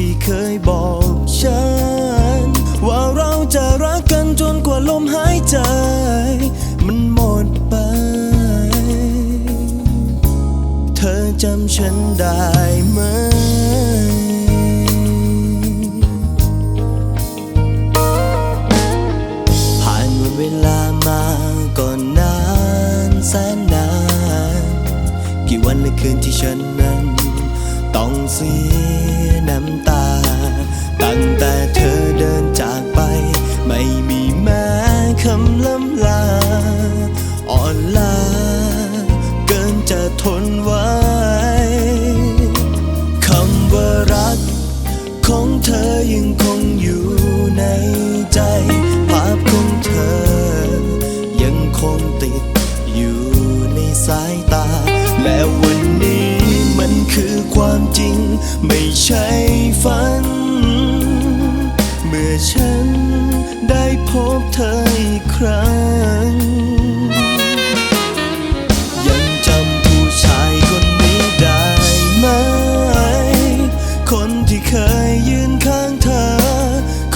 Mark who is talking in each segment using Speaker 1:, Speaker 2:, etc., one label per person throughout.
Speaker 1: ที่เคยบอกฉัน ว่าเราจะรักกันจนกว่าลมหายใจ มันหมดไป เธอจำฉันได้ไหมผ่านเวลามาก่อนนานแสนนาน กี่วันและคืนที่ฉันนั้น ต้องเสียน้ำตา ตั้งแต่เธอ ไม่ใช่ฝัน เมื่อฉันได้พบเธออีกครั้ง ยังจำผู้ชายคนนี้ได้ไหม คนที่เคยยืนข้างเธอ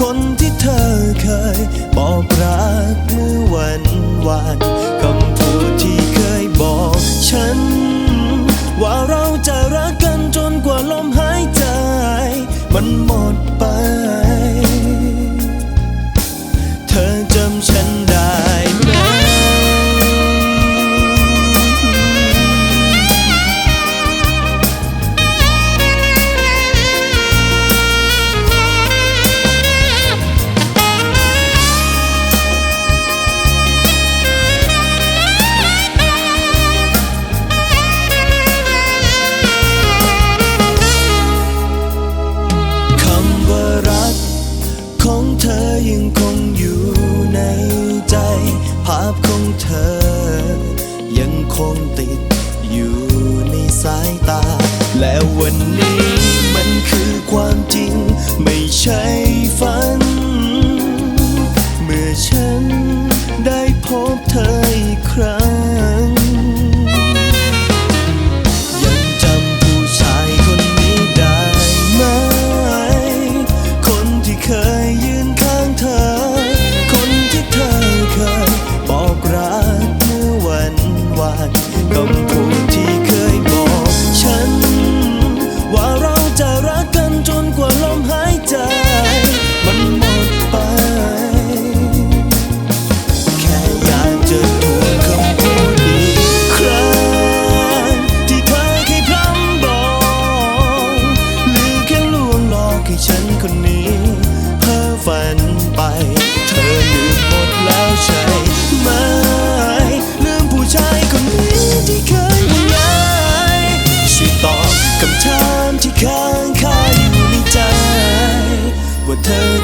Speaker 1: คนที่เธอเคยบอกรักเมื่อวันวานคำพูดที่เคยบอกฉัน ดไป เธอจำฉัน และวันนี้มันคือความจริง ไม่ใช่ฝัน เมื่อฉันได้พบเธอ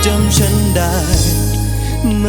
Speaker 1: จำฉันได้ไหม